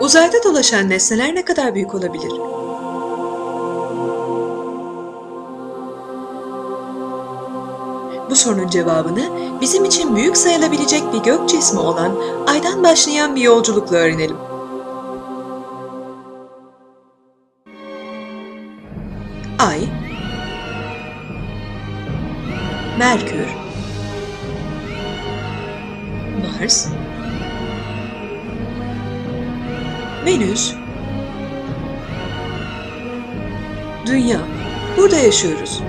Uzayda dolaşan nesneler ne kadar büyük olabilir? Bu sorunun cevabını bizim için büyük sayılabilecek bir gök cismi olan Ay'dan başlayan bir yolculukla öğrenelim. Ay, Merkür, Mars, Venüs, Dünya. Burada yaşıyoruz.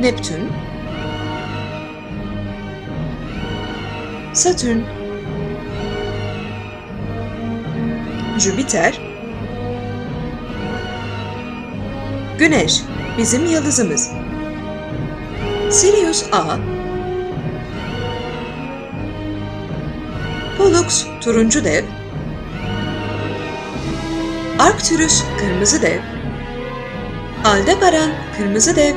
Neptün, Satürn, Jüpiter, Güneş bizim yıldızımız. Sirius A, Pollux turuncu dev, Arcturus kırmızı dev, Aldebaran kırmızı dev,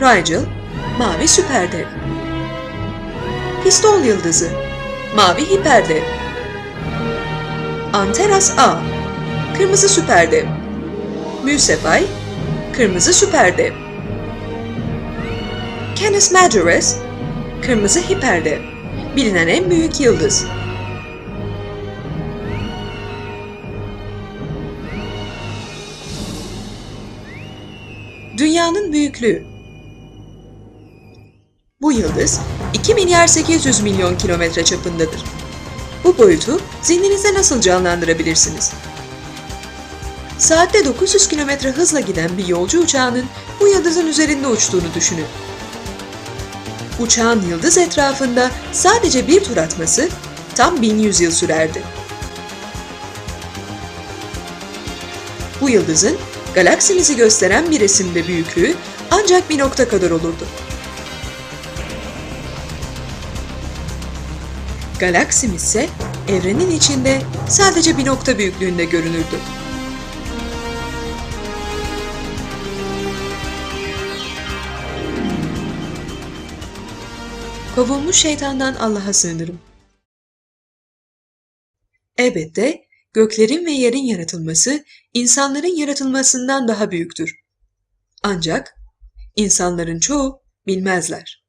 Rigel mavi süperdev, Pistol yıldızı mavi hiperdev, Antares A kırmızı süperdev, Müsefay kırmızı süperdev, Canis Majoris kırmızı hiperdev, bilinen en büyük yıldız. Dünyanın büyüklüğü Bu yıldız 2 milyar 800 milyon kilometre çapındadır. Bu boyutu zihninizde nasıl canlandırabilirsiniz? Saatte 900 kilometre hızla giden bir yolcu uçağının bu yıldızın üzerinde uçtuğunu düşünün. Uçağın yıldız etrafında sadece bir tur atması tam 1100 yıl sürerdi. Bu yıldızın galaksimizi gösteren bir resimde büyüklüğü ancak bir nokta kadar olurdu. Galaksimiz ise evrenin içinde sadece bir nokta büyüklüğünde görünürdü. Kovulmuş şeytandan Allah'a sığınırım. Elbette göklerin ve yerin yaratılması insanların yaratılmasından daha büyüktür. Ancak insanların çoğu bilmezler.